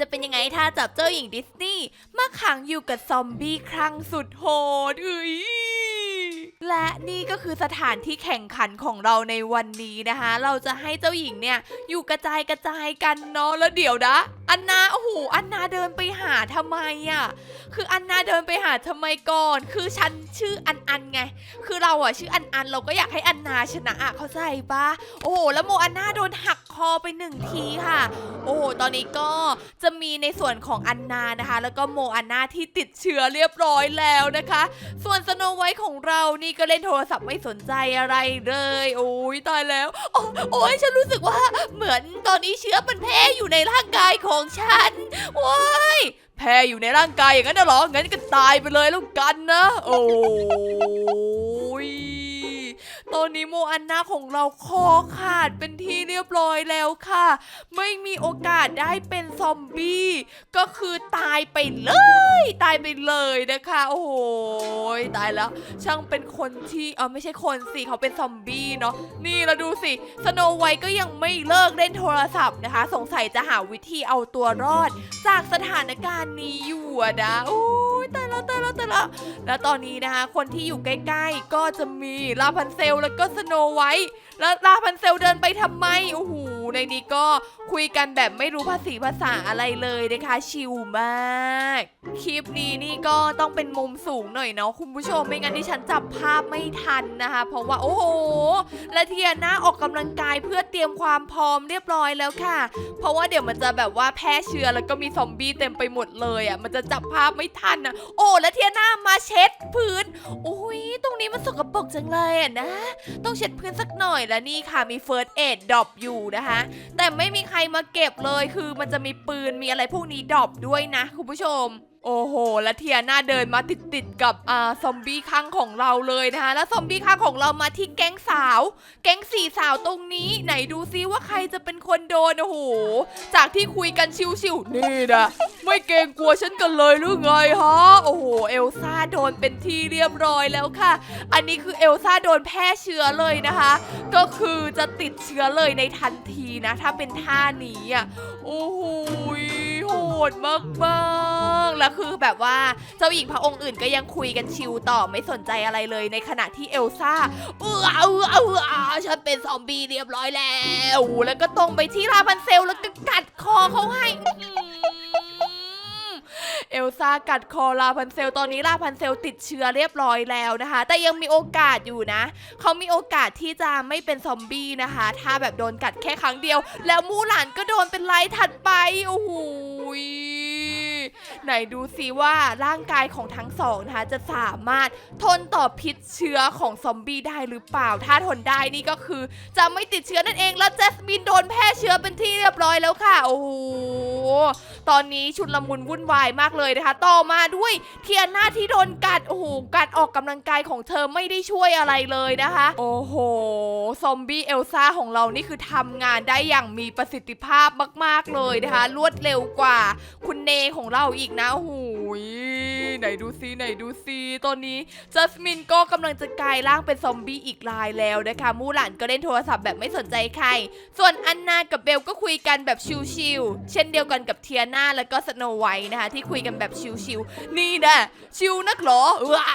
จะเป็นยังไงถ้าจับเจ้าหญิงดิสนีย์มาขังอยู่กับซอมบี้ครั้งสุดโหดเอ้ยและนี่ก็คือสถานที่แข่งขันของเราในวันนี้นะคะ เราจะให้เจ้าหญิงเนี่ยอยู่กระจายกระจายกันเนาะแล้วเดี๋ยวนะ อันนาโอ้โหอันนาเดินไปหาทำไมอะ่ะคืออันนาเดินไปหาทำไมก่อน คือฉันชื่ออันอันไง คือเราอะชื่ออันอันเราก็อยากให้อันนาชนะอะเข้าใจปะโอ้โหแล้วโมอันนาโดนหักคอไปหนึ่งทีค่ะ โอ้โห ตอนนี้ก็จะมีในส่วนของอันนานะคะ แล้วก็โมอันนาที่ติดเชื้อเรียบร้อยแล้วนะคะ ส่วนสโนไวท์ของเรานี่ก็เล่นโทรศัพท์ไม่สนใจอะไรเลย โอ้ยตายแล้วโอ้โอ้ยฉันรู้สึกว่าเหมือนตอนนี้เชื้อมันแพร่อยู่ในร่างกายของฉันว้ายแพร่อยู่ในร่างกายอย่างนั้นเหรองั้นก็ตายไปเลยแล้วกันนะ โอ้ย ตอนนี้โมอันนาของเราคอขาดเป็นที่เรียบร้อยแล้วค่ะ ไม่มีโอกาสได้เป็นซอมบี้ ก็คือตายไปเลย ตายไปเลยนะคะ โอ้โหตายแล้ว ช่างเป็นคนที่เออไม่ใช่คนสิเขาเป็นซอมบี้เนาะนี่เราดูสิสโนไวท์ก็ยังไม่เลิกเล่นโทรศัพท์นะคะ สงสัยจะหาวิธีเอาตัวรอด จากสถานการณ์นี้อยู่อะนะโอ้ ตายแล้วตายแล้วตายแล้วแล้วตอนนี้นะคะคนที่อยู่ใกล้ๆ ก็จะมีลาพันเซลแล้วก็สโนไวท์แล้วลาพันเซลเดินไปทำไมโอ้โห ในนี้ก็คุยกันแบบไม่รู้ภาษีภาษาอะไรเลยนะคะ ชิลมาก คลิปนี้นี่ก็ต้องเป็นมุมสูงหน่อยเนาะคุณผู้ชมไม่งั้นที่ฉันจับภาพไม่ทันนะคะ เพราะว่าโอ้โหและเทียน่าออกกำลังกายเพื่อเตรียมความพร้อมเรียบร้อยแล้วค่ะ เพราะว่าเดี๋ยวมันจะแบบว่าแพร่เชื้อแล้วก็มีซอมบี้เต็มไปหมดเลยอะมันจะจับภาพไม่ทันอะโอ้และเทียน่ามาเช็ดพื้นโอ้ยตรงนี้มันสกปรกจังเลยอะนะ ต้องเช็ดพื้นสักหน่อยแล้วนี่ค่ะมีเฟิร์สเอ็ดดรอปอยู่นะคะแต่ไม่มีใครมาเก็บเลยคือมันจะมีปืนมีอะไรพวกนี้ดรอปด้วยนะคุณผู้ชม โอ้โห และเทียน่าเดินมาติดติดๆกับอ่าซอมบี้ข้างของเราเลยนะคะแล้วซอมบี้ข้างของเรามาที่แก๊งสาว แก๊งสี่สาวตรงนี้ไหนดูซิว่าใครจะเป็นคนโดนโอ้โหจากที่คุยกันชิวๆนี่นะไม่เกรงกลัวฉันกันเลยหรือไงฮะโอ้โหเอลซ่าโดนเป็นที่เรียบร้อยแล้วค่ะ อันนี้คือเอลซ่าโดนแพร่เชื้อเลยนะคะ ก็คือจะติดเชื้อเลยในทันทีนะ ถ้าเป็นท่านี้อะโอ้โหโหดมาก ๆแล้วคือแบบว่าเจ้าหญิงพระองค์อื่นก็ยังคุยกันชิวต่อไม่สนใจอะไรเลยในขณะที่เอลซ่าเออเออเออเออฉันเป็นซอมบี้เรียบร้อยแล้ว แล้วก็ตรงไปที่ลาพันเซลแล้วก็กัดคอเขาให้เอลซ่ากัดคอลาพันเซล ตอนนี้ลาพันเซลติดเชื้อเรียบร้อยแล้วนะคะ แต่ยังมีโอกาสอยู่นะ เขามีโอกาสที่จะไม่เป็นซอมบี้นะคะ ถ้าแบบโดนกัดแค่ครั้งเดียว แล้วมูหลานก็โดนเป็นไล่ถัดไป โอ้โหย ไหนดูซิว่าร่างกายของทั้งสองนะคะจะสามารถทนต่อพิษเชื้อของซอมบี้ได้หรือเปล่า ถ้าทนได้นี่ก็คือจะไม่ติดเชื้อนั่นเองแล้วเจสมินโดนแพร่เชื้อเป็นที่เรียบร้อยแล้วค่ะ โอ้โห ตอนนี้ชุดละมุนวุ่นวายมากเลยนะคะ ต่อมาด้วยเทียนหน้าที่โดนกัด โอ้โห กัดออกกำลังกายของเธอไม่ได้ช่วยอะไรเลยนะคะ โอ้โห ซอมบี้เอลซ่าของเรานี่คือทำงานได้อย่างมีประสิทธิภาพมาก ๆเลยนะคะ รวดเร็วกว่า คุณเนของเราอีกนะหูยไหนดูซิไหนดูซิตอนนี้จัสมินก็กำลังจะกลายร่างเป็นซอมบี้อีกรายแล้วนะคะมูหลานก็เล่นโทรศัพท์แบบไม่สนใจใคร ส่วนอันนากับเบลก็คุยกันแบบชิวๆเช่นเดียวกันกับเทียนาแล้วก็สโนไวท์นะคะ ที่คุยกันแบบชิวๆนี่นะชิวนักหรอว้า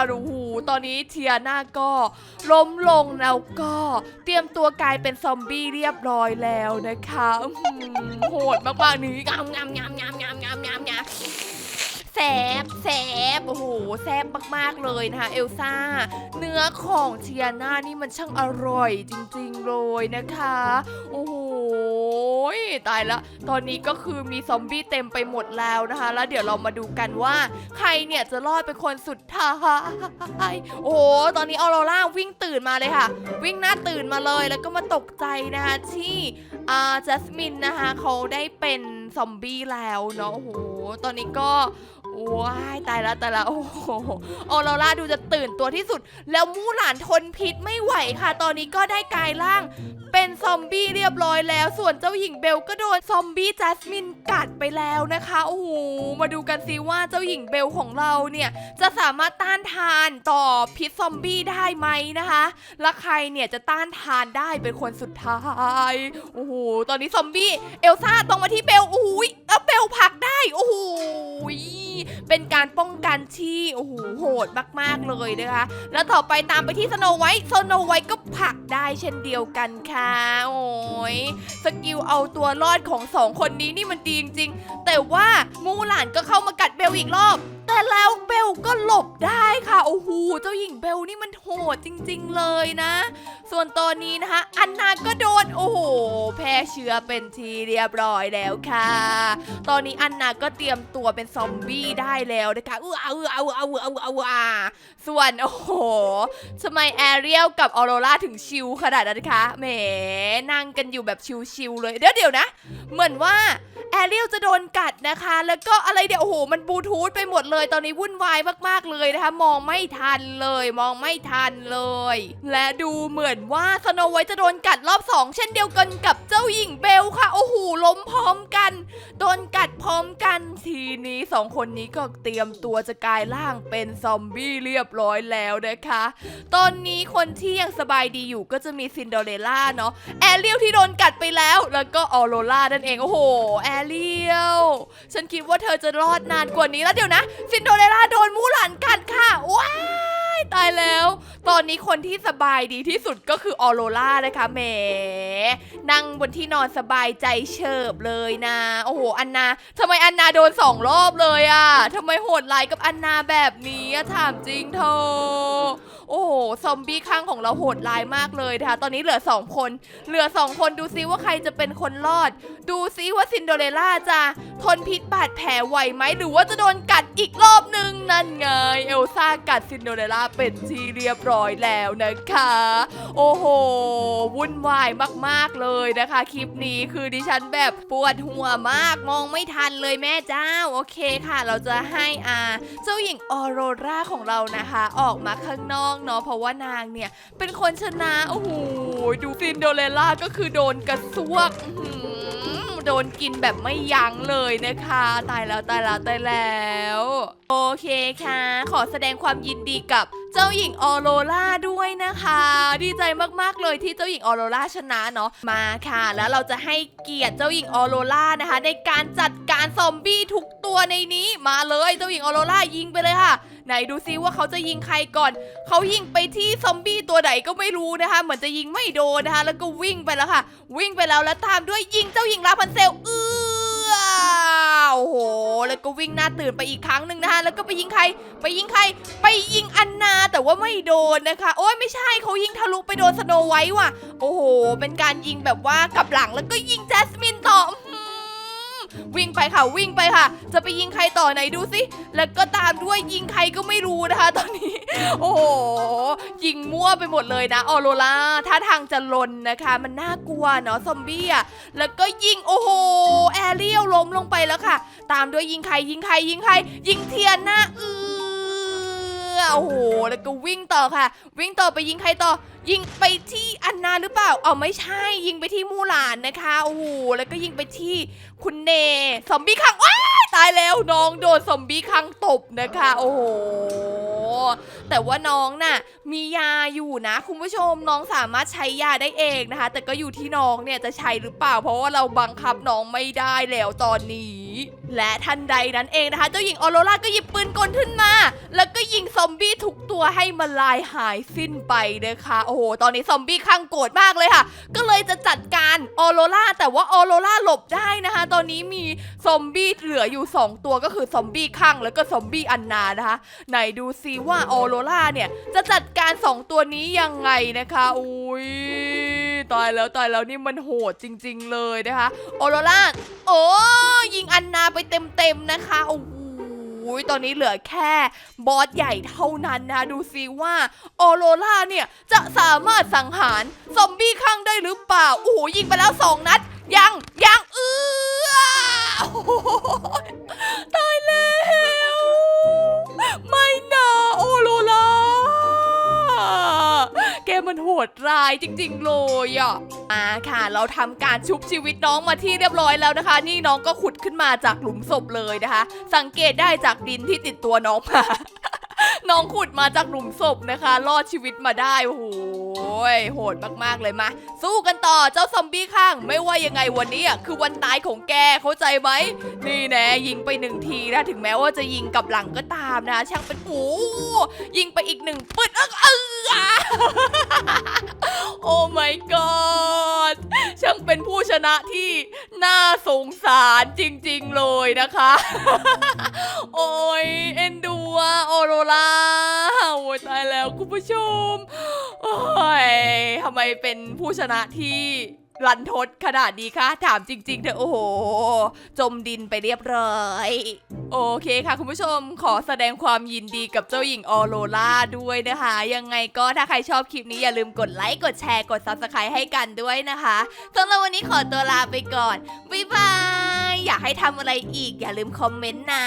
วโอ้โหตอนนี้เทียนาก็ล้มลงแล้วก็เตรียมตัวกลายเป็นซอมบี้เรียบร้อยแล้วนะคะโหดมากๆนี้งามงามงามงาม บแสบโอ้โหแสบมากๆเลยนะคะ เอลซ่า เนื้อของเทียนานี่มันช่างอร่อยจริงๆเลยนะคะโอ้โหตายละตอนนี้ก็คือมีซอมบี้เต็มไปหมดแล้วนะคะ แล้วเดี๋ยวเรามาดูกันว่า ใครเนี่ยจะรอดเป็นคนสุดท้ายโอ้โหตอนนี้ออโรร่าวิ่งตื่นมาเลยค่ะ วิ่งหน้าตื่นมาเลยแล้วก็มาตกใจนะคะที่อ่าจัสมินนะคะเขาได้เป็นซอมบี้แล้วเนาะโอ้โหตอนนี้ก็ ว้ายตายแล้วตายแล้วโอ้โหออโรร่าดูจะตื่นตัวที่สุด แล้วมู่หลานทนพิษไม่ไหวค่ะ ตอนนี้ก็ได้กลายร่าง เป็นซอมบี้เรียบร้อยแล้ว ส่วนเจ้าหญิงเบลก็โดนซอมบี้จัสมินกัดไปแล้วนะคะโอ้โหมาดูกันสิว่าเจ้าหญิงเบลของเราเนี่ย จะสามารถต้านทานต่อพิษซอมบี้ได้ไหมนะคะและใครเนี่ยจะต้านทานได้เป็นคนสุดท้ายโอ้โหตอนนี้ซอมบี้เอลซ่าตรงมาที่เบลอุ้ยเอาเบลพักได้โอ้ย เป็นการป้องกันที่โอ้โหโหดมากๆเลยนะคะ แล้วต่อไปตามไปที่สโนไวท์สโนไวท์ก็ผักได้เช่นเดียวกันค่ะ โอ้ยสกิลเอาตัวรอดของสองคนนี้นี่มันดีจริงๆแต่ว่ามูหลานก็เข้ามากัดเบลอีกรอบแต่แล้วเบลก็หลบได้ค่ะ โอ้โห เจ้าหญิงเบลนี่มันโหดจริง ๆ เลยนะ ส่วนตอนนี้นะคะ อันนาก็โดน โอ้โห แพรเชื้อเป็นทีเรียบร้อยแล้วค่ะ ตอนนี้อันนาก็เตรียมตัวเป็นซอมบี้ได้แล้วนะคะอื้อเอาอื้อเอาเอาเอาเอาเอาส่วน โอ้โหทำไมแอเรียลกับออโรราถึงชิลขนาดนั้นคะ แหม นั่งกันอยู่แบบชิลๆเลย เดี๋ยวเดี๋ยวนะ เหมือนว่าแอเรียลจะโดนกัดนะคะ แล้วก็อะไรเดี๋ยว โอ้โห มันบลูทูธไปหมดเลย ตอนนี้วุ่นวายมากๆเลยนะคะ มองไม่ทันเลย มองไม่ทันเลย และดูเหมือนว่าสโนไวท์จะโดนกัดรอบสองเช่นเดียวกันกับเจ้าหญิงเบลค่ะ โอ้โหล้มพร้อมกัน โดนกัดพร้อมกัน ทีนี้สองคนนี้ก็เตรียมตัวจะกลายร่างเป็นซอมบี้เรียบร้อยแล้วนะคะ ตอนนี้คนที่ยังสบายดีอยู่ก็จะมีซินเดอเรลล่าเนาะ แอเรียลที่โดนกัดไปแล้ว แล้วก็ออโรล่านั่นเอง โอ้โห แอเรียล ฉันคิดว่าเธอจะรอดนานกว่านี้แล้วเดี๋ยวนะซินโดเรลล่าโดนมูหลานกัดค่ะ ว้า ตายแล้ว ตอนนี้คนที่สบายดีที่สุดก็คือออโรล่านะคะแหมนั่งบนที่นอนสบายใจเฉิบเลยนะ โอ้โหอันนาทำไมอันนาโดนสองรอบเลยอะทำไมโหดร้ายกับอันนาแบบนี้อะถามจริงเธอโอ้โหซอมบี้ข้างของเราโหดร้ายมากเลยนะคะตอนนี้เหลือ2คน เหลือ2คนดูซิว่าใครจะเป็นคนรอด ดูซิว่าซินโดเรล่าจะทนพิษบาดแผลไหวไหมหรือว่าจะโดนกัดอีกรอบหนึ่งนั่นไง เอลซ่ากัดซินโดเรล่าเป็นที่เรียบร้อยแล้วนะคะ โอ้โห วุ่นวายมากๆเลยนะคะ คลิปนี้คือดิฉันแบบปวดหัวมากมองไม่ทันเลยแม่เจ้า โอเคค่ะ เราจะให้อาเจ้าหญิงออโรราของเรานะคะ ออกมาข้างนอกเนาะเพราะว่านางเนี่ย เป็นคนชนะโอ้โหดูซินโดเรลล่าก็คือโดนกระซวกโดนกินแบบไม่ยั้งเลยนะคะ ตายแล้วตายแล้วตายแล้ว โอเคค่ะ ขอแสดงความยินดีกับ เจ้าหญิงออโรราด้วยนะคะ ดีใจมากๆเลยที่เจ้าหญิงออโรราชนะเนาะมาค่ะ แล้วเราจะให้เกียรติเจ้าหญิงออโรรานะคะ ในการจัดการซอมบี้ทุกตัวในนี้มาเลยเจ้าหญิงออโรรายิงไปเลยค่ะไหนดูซิว่าเขาจะยิงใครก่อน เขายิงไปที่ซอมบี้ตัวไหนก็ไม่รู้นะคะ เหมือนจะยิงไม่โดนนะคะ แล้วก็วิ่งไปแล้วค่ะ วิ่งไปแล้วแล้วตามด้วยยิงเจ้าหญิงลาพันเซลเอื้อ โอ้โห แล้วก็วิ่งหน้าตื่นไปอีกครั้งหนึ่งนะคะ แล้วก็ไปยิงใคร ไปยิงใคร ไปยิงอันนาแต่ว่าไม่โดนนะคะ โอ้ยไม่ใช่เขายิงทะลุไปโดนสโนไว้ว่ะ โอ้โห เป็นการยิงแบบว่ากลับหลังแล้วก็ยิงแจสมิน วิ่งไปค่ะวิ่งไปค่ะ จะไปยิงใครต่อไหนดูสิแล้วก็ตามด้วยยิงใครก็ไม่รู้นะคะ ตอนนี้ โอ้โหยิงมั่วไปหมดเลยนะออโรล่าท่าทางจะลนนะคะ มันน่ากลัวเนาะซอมบี้อะแล้วก็ยิงโอ้โหแอเรียลล้มลงไปแล้วค่ะ ตามด้วยยิงใครยิงใครยิงใคร ยิงเทียนหน้าเอ อโอ้โหแล้วก็วิ่งต่อค่ะ วิ่งต่อไปยิงใครต่อ ยิงไปที่อันนาหรือเปล่าเอาไม่ใช่ยิงไปที่มูหลานนะคะโอ้โหแล้วก็ยิงไปที่คุณเนซอมบี้ขังว้ายตายแล้วน้องโดนซอมบี้ขังตบนะคะโอ้โหแต่ว่าน้องน่ะมียาอยู่นะ คุณผู้ชมน้องสามารถใช้ยาได้เองนะคะ แต่ก็อยู่ที่น้องเนี่ยจะใช้หรือเปล่า เพราะว่าเราบังคับน้องไม่ได้แล้วตอนนี้ และทันใดนั้นเองนะคะ เจ้าหญิงออโรราก็หยิบปืนกลขึ้นมา แล้วก็ยิงซอมบี้ทุกตัวให้มันลายหายสิ้นไปนะคะ โอ้โห ตอนนี้ซอมบี้ข้างโกรธมากเลยค่ะ ก็เลยจะจัดการออโรราแต่ว่าออโรราหลบได้นะคะ ตอนนี้มีซอมบี้เหลืออยู่ 2 ตัวก็คือซอมบี้ข้างแล้วก็ซอมบี้อันนานะคะ ไหนดูซิว่าออโรราเนี่ยจะจัดการ 2 ตัวนี้ยังไงนะคะ อุ้ยตายแล้วตายแล้วนี่มันโหดจริง ๆ เลยนะคะ ออโรราโอ้ นาไปเต็มๆนะคะโอ้โหตอนนี้เหลือแค่บอสใหญ่เท่านั้นนะ ดูซิว่าออโรราเนี่ย จะสามารถสังหารซอมบี้ข้างได้หรือเปล่า โอ้โห ยิงไปแล้วสองนัด ยัง ยังเอือตายแล้ว ไม่ มันโหดร้ายจริง ๆ เลยอะอ่าค่ะ เราทำการชุบชีวิตน้องมาที่เรียบร้อยแล้วนะคะ นี่น้องก็ขุดขึ้นมาจากหลุมศพเลยนะคะ สังเกตได้จากดินที่ติดตัวน้องมา น้องขุดมาจากหลุมศพนะคะ รอดชีวิตมาได้โอ้โหโหดมากๆเลยมา สู้กันต่อเจ้าซอมบี้ข้าง ไม่ว่ายังไงวันนี้อะคือวันตายของแกเข้าใจไหมนี่แน่ยิงไปหนึ่งทีนะถึงแม้ว่าจะยิงกับหลังก็ตามนะ ช่างเป็นโอ้ยิงไปอีกหนึ่งปึ๊ดเออเออโอ้ my god ช่างเป็นผู้ชนะที่น่าสงสารจริงๆเลยนะคะ โอ้ยเอ็นดู อะออโรราโอ้ยตายแล้วคุณผู้ชม โอ้ยทำไมเป็นผู้ชนะที่รันทดขนาดนี้คะถามจริงๆเถอะโอ้โห จมดินไปเรียบร้อยโอเคค่ะคุณผู้ชมขอแสดงความยินดีกับเจ้าหญิงออโรราด้วยนะคะ ยังไงก็ถ้าใครชอบคลิปนี้อย่าลืมกดไลค์ กดแชร์กด Subscribe ให้กันด้วยนะคะสำหรับวันนี้ขอตัวลาไปก่อน บ๊ายบาย อยากให้ทำอะไรอีกอย่าลืมคอมเมนต์นะ